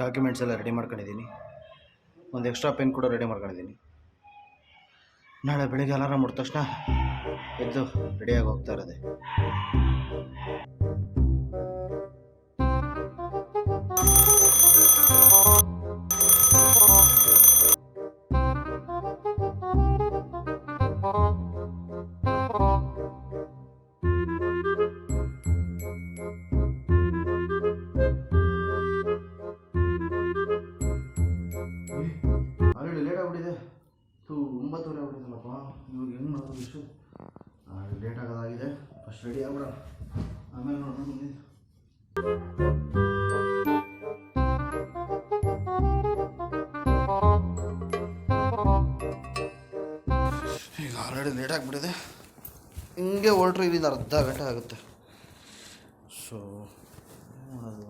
Documents ಎಲ್ಲ ready ಮಾಡ್ಕೊಂಡಿದ್ದೀನಿ. ಒಂದು ಎಕ್ಸ್ಟ್ರಾ ಪೆನ್ ಕೂಡ ರೆಡಿ ಮಾಡ್ಕೊಂಡಿದ್ದೀನಿ. ನಾಳೆ ಬೆಳಿಗ್ಗೆ ಅಲಾರಾಮ್ ಮಾಡಿದ ತಕ್ಷಣ ಎದ್ದು ರೆಡಿಯಾಗಿ ಹೋಗ್ತಾ ಇರೋದೆ. ತು ಒಂಬತ್ತುವರೆ ಆಗ್ಬಿಟ್ಟಿದಲ್ಲಪ್ಪ. ಇವಾಗ ಹೆಂಗೆ ಮಾಡೋದು ಇಷ್ಟು ಲೇಟ್ ಆಗೋದಾಗಿದೆ. ಫಸ್ಟ್ ರೆಡಿ ಆಗ್ಬಿಡೋಣ. ಆಮೇಲೆ ನೋಡೋಣ ಮುಂದಿನ ಈಗ ಆಲ್ರೆಡಿ ಲೇಟ್ ಆಗಿಬಿಟ್ಟಿದೆ. ಹಿಂಗೆ ಹೊರಟ್ರೆ ಇಲ್ಲಿಂದ ಅರ್ಧ ಗಂಟೆ ಆಗುತ್ತೆ. ಸೊ ಅದು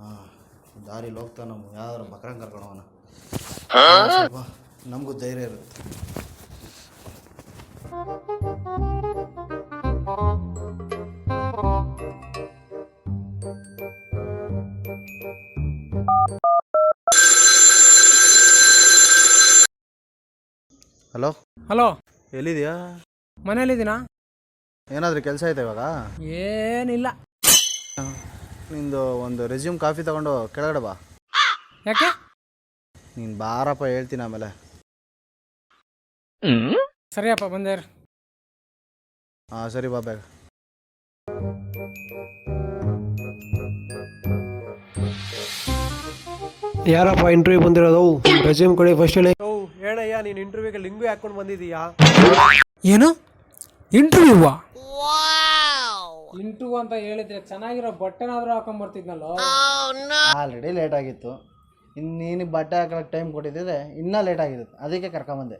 ಹಾಂ ದಾರಿಲಿ ಹೋಗ್ತಾ ನಾವು ಯಾವ್ದಾರು ಬಕ್ರಂಗ್ ಹೋಗೋಣ. ಸ್ವಲ್ಪ ನಮಗೂ ಧೈರ್ಯ ಇರುತ್ತೆ. ಹಲೋ? ಹಲೋ? ಎಲ್ಲಿದ್ಯಾ? ಮನೇಲಿದ್ದೀನಾ ಏನಾದರೂ ಕೆಲಸ ಐತೆ ಇವಾಗ? ಏನಿಲ್ಲ. ನಿಂದು ಒಂದು ರೆಸ್ಯೂಮ್ ಕಾಫಿ ತಗೊಂಡು ಕೆಳಗಡೆ ಬಾ. ಯಾಕೆ? ನೀನು ಬಾರಪ್ಪ ಹೇಳ್ತೀನಿ ಆಮೇಲೆ. ಸರಿಯಪ್ಪ ಬಂದೆ ಹಾಂ ಸರಿ ಬಾ ಬೇಗ. ಯಾರಪ್ಪ ಇಂಟರ್ವ್ಯೂ ಬಂದಿರೋದು? ರೆಸ್ಯೂಮ್ ಕೊಡಿ ಫಸ್ಟ್ ಹೇಳಿ ಹೇಳಯ್ಯ ನೀನು ಇಂಟರ್ವ್ಯೂಗೆ ಲಿಂಗು ಹಾಕೊಂಡು ಬಂದಿದೀಯಾ ಏನು? ಇಂಟರ್ವ್ಯೂವಾ ಇಂಟರ್ವ್ಯೂ ಅಂತ ಹೇಳಿದ್ರೆ ಚೆನ್ನಾಗಿರೋ ಬಟ್ಟೆನಾದ್ರೂ ಹಾಕೊಂಡ್ ಬರ್ತಿದ್ನಲ್ಲ? ಆಲ್ರೆಡಿ ಲೇಟ್ ಆಗಿತ್ತು. ಇನ್ನೇನು ಬಟ್ಟೆ ಹಾಕೊಳಕ್ಕೆ ಟೈಮ್ ಕೊಟ್ಟಿದ್ದರೆ ಇನ್ನೂ ಲೇಟ್ ಆಗಿರುತ್ತೆ. ಅದಕ್ಕೆ ಕರ್ಕೊಂಬಂದೆ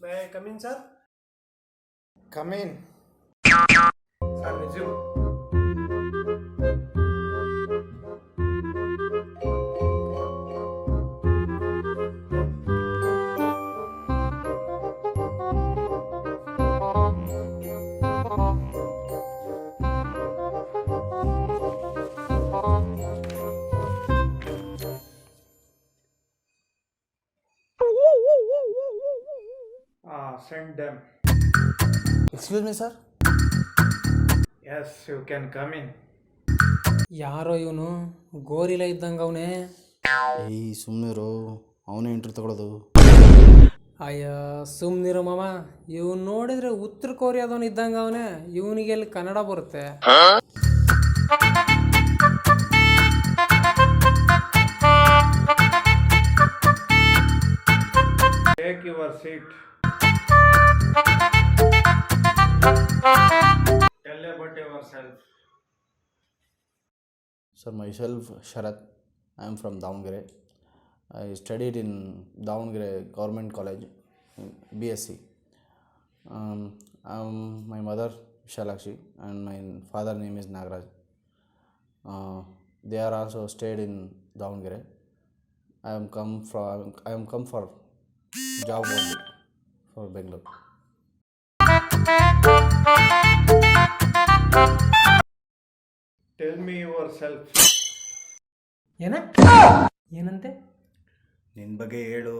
may come in sir come in sir resume send them. Excuse me sir Yes, you can come in. ಯಾರೋ ಇವನು? ಗೋರಿಲ ಇದ್ದಂಗೆ ಅವನೇ. ಏಯ್ ಸುಮ್ಮನಿರು ಅವನೇ ಇಂಟ್ರ್ ತಗೊಳ್ಳೋದು ಅಯ್ಯ ಸುಮ್ಮನಿರು ಮಾಮ. ಇವ್ನು ನೋಡಿದ್ರೆ ಉತ್ತರ ಕೊರಿಯಾದವನು ಇದ್ದಂಗೆ ಅವನೇ. ಇವನಿಗೆ ಎಲ್ಲಿ ಕನ್ನಡ ಬರುತ್ತೆ? Take your seat. Tell about yourself. Sir, myself Sharat. I am from Davangere. I studied in Davangere Government College, BSc. Um, um, my mother Shalakshi and my father name is Nagaraj. Uh, they are also stayed in Davangere. I am come from I am come for job only for Bangalore. Tell me yourself. ಏನ ಏನಂತೆ ನಿನ್ನ ಬಗ್ಗೆ ಹೇಳು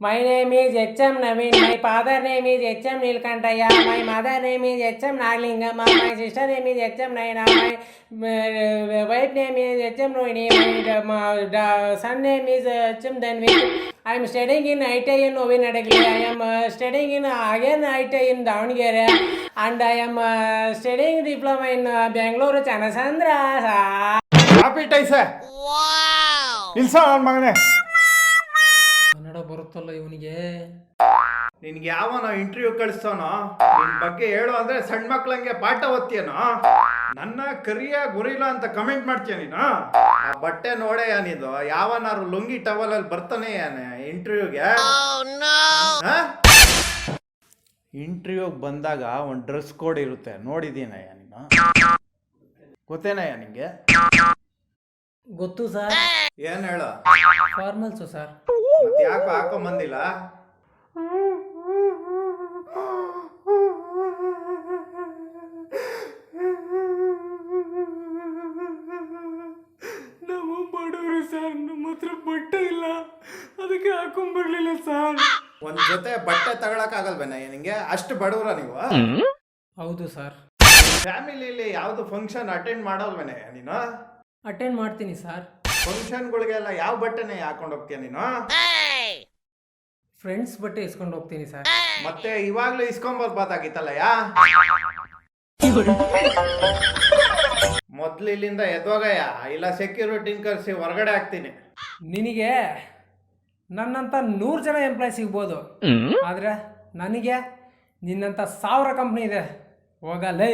My name is H.M. Naveen. My father name is H.M. Nilkantaya. My mother name is H.M. Naglingam. My sister name is H.M. Naina. My uh, wife name is H.M. Rohini. My, uh, my da- son I am studying in I T I in ನೋವಿನ ಅಡಗಿ I am studying in again I T I in Davanagere and I am studying diploma in Bengaluru Chanasandra Kannada ಬರುತ್ತಲ್ಲ ಇವನಿಗೆ? ನಿನ್ಗೆ ಯಾವನ interview ಕಳಿಸ್ತಾನೋ ನಿನ್ ಬಗ್ಗೆ ಹೇಳು ಅಂದ್ರೆ ಸಣ್ಣ ಮಕ್ಳಂಗೆ ಪಾಠ ಓದ್ತೀಯನೋ? ನನ್ನ ಕರಿಯ ಗುರಿಲ್ಲ ಅಂತ ಕಮೆಂಟ್ ಮಾಡ್ತೀಯ ನೀನು? ಆ ಬಟ್ಟೆ ನೋಡೇ ಯಾನಿದು ಯಾವನಾರು ಲುಂಗಿ ಟವಲ್ ಅಲ್ಲಿ ಬರ್ತಾನೆ ಇಂಟರ್ವ್ಯೂಗೆ ಇಂಟರ್ವ್ಯೂಗೆ ಬಂದಾಗ ಒಂದು ಡ್ರೆಸ್ ಕೋಡ್ ಇರುತ್ತೆ. ನೋಡಿದ್ದೀನಯ್ಯ ನೀನು? ಗೊತ್ತೇನಯ್ಯ ನಿಂಗೆ? ಗೊತ್ತು ಸರ್. ಏನ್ ಹೇಳು? Formals sir. ಯಾಕೋ ಯಾಕೆ ಹಾಕೊಂಬಂದಿಲ್ಲ? ಬಟ್ಟೆ ಇಲ್ಲ. ಅದಕ್ಕೆ ಹಾಕೊಂಡ್ಬರ್ಲಿಲ್ಲ ಸರ್. ಒಂದ್ ಜೊತೆ ಬಟ್ಟೆ ತಗೊಳಕ್ ಆಗಲ್ವೇನ ನಿಂಗೆ? ಅಷ್ಟು ಬಡವರ ನೀವು? ಹೌದು ಸರ್. ಫ್ಯಾಮಿಲಿಲಿ ಯಾವ್ದು ಫಂಕ್ಷನ್ ಅಟೆಂಡ್ ಮಾಡಲ್ವೇನೆ ನೀನು? ಅಟೆಂಡ್ ಮಾಡ್ತೀನಿ ಸರ್. ಫಂಕ್ಷನ್ಗಳಿಗೆಲ್ಲ ಯಾವ ಬಟ್ಟೆನೇ ಹಾಕೊಂಡು ಹೋಗ್ತೀಯ ನೀನು? ಫ್ರೆಂಡ್ಸ್ ಬಟ್ಟೆ ಇಸ್ಕೊಂಡು ಹೋಗ್ತೀನಿ ಸರ್. ಮತ್ತೆ ಇವಾಗ್ಲೂ ಇಸ್ಕೊಂಬರ್ಬೋದಾಗಿತ್ತಲ್ಲ ಯಾ ಮೊದ್ಲು ಇಲ್ಲಿಂದ ಎದ್ದೋಗಯ್ಯ ಇಲ್ಲ ಸೆಕ್ಯೂರಿಟಿನ ಕರೆಸಿ ಹೊರಗಡೆ ಹಾಕ್ತೀನಿ. ನಿನಗೆ ನನ್ನಂತ ನೂರು ಜನ ಎಂಪ್ಲಾಯ್ ಸಿಗ್ಬೋದು ಆದರೆ ನನಗೆ ನಿನ್ನಂಥ ಸಾವಿರ ಕಂಪ್ನಿ ಇದೆ ಹೋಗಲ್ಲೇ